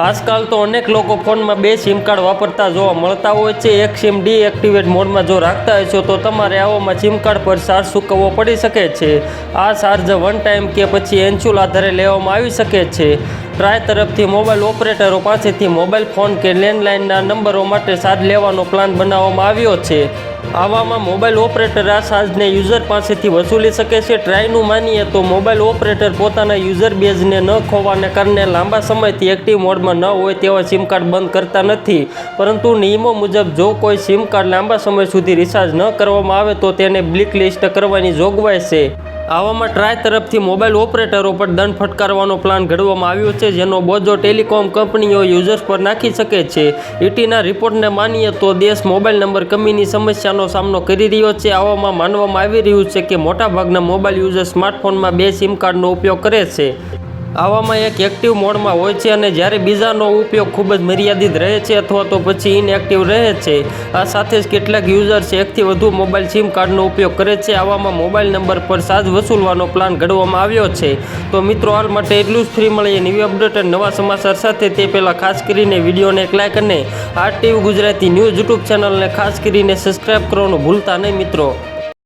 આજકાલ તો અનેક લોકો ફોનમાં બે સિમ કાર્ડ વાપરતા જોવા મળતા હોય છે. એક સિમ ડીએક્ટિવેટ મોડમાં જો રાખતા હશો તો તમારે આવામાં સિમ કાર્ડ પર ચાર્જ ચૂકવવો પડી શકે છે. આ ચાર્જ વન ટાઈમ કે પછી એન્ચ્યુલ આધારે લેવામાં આવી શકે છે. ટ્રાય તરફથી મોબાઈલ ઓપરેટરો પાસેથી મોબાઈલ ફોન કે લેન્ડલાઇનના નંબરો માટે સાજ લેવાનો પ્લાન બનાવવામાં આવ્યો છે. આવામાં મોબાઈલ ઓપરેટર આ સાજને યુઝર પાસેથી વસૂલી શકે છે. ટ્રાયનું માનીએ તો મોબાઈલ ઓપરેટર પોતાના યુઝર બેઝને ન ખોવાને કારણે લાંબા સમયથી એક્ટિવ મોડમાં ન હોય તેવા સિમ કાર્ડ બંધ કરતા નથી. પરંતુ નિયમો મુજબ જો કોઈ સિમ કાર્ડ લાંબા સમય સુધી રિચાર્જ ન કરવામાં આવે તો તેને બ્લિક લિસ્ટ કરવાની જોગવાઈ છે. આવામાં ટ્રાય તરફથી મોબાઈલ ઓપરેટરો પર દંડ ફટકારવાનો પ્લાન ઘડવામાં આવ્યો છે, જેનો બોજો ટેલિકોમ કંપનીઓ યુઝર્સ પર નાખી શકે છે. ઈટીના રિપોર્ટને માનીએ તો દેશ મોબાઈલ નંબર કમીની સમસ્યાનો સામનો કરી રહ્યો છે. આવામાં માનવામાં આવી રહ્યું છે કે મોટાભાગના મોબાઈલ યુઝર્સ સ્માર્ટફોનમાં બે સિમ કાર્ડનો ઉપયોગ કરે છે. આવામાં એક એક્ટિવ મોડમાં હોય છે અને જ્યારે બીજાનો ઉપયોગ ખૂબ જ મર્યાદિત રહે છે અથવા તો પછી ઇનએક્ટિવ રહે છે, આ સાથે જ કેટલાક યુઝર્સ એકથી વધુ મોબાઈલ સિમ કાર્ડનો ઉપયોગ કરે છે. આવામાં મોબાઈલ નંબર પર સાજ વસૂલવાનો પ્લાન ઘડવામાં આવ્યો છે. તો મિત્રો, હાલ માટે એટલું જ. ફ્રી મળીએ નવી અપડેટ અને નવા સમાચાર સાથે. તે પહેલાં ખાસ કરીને વિડીયોને એક લાઇક અને R TV Gujarati news YouTube ચેનલને ખાસ કરીને સબસ્ક્રાઈબ કરવાનું ભૂલતા નહીં મિત્રો.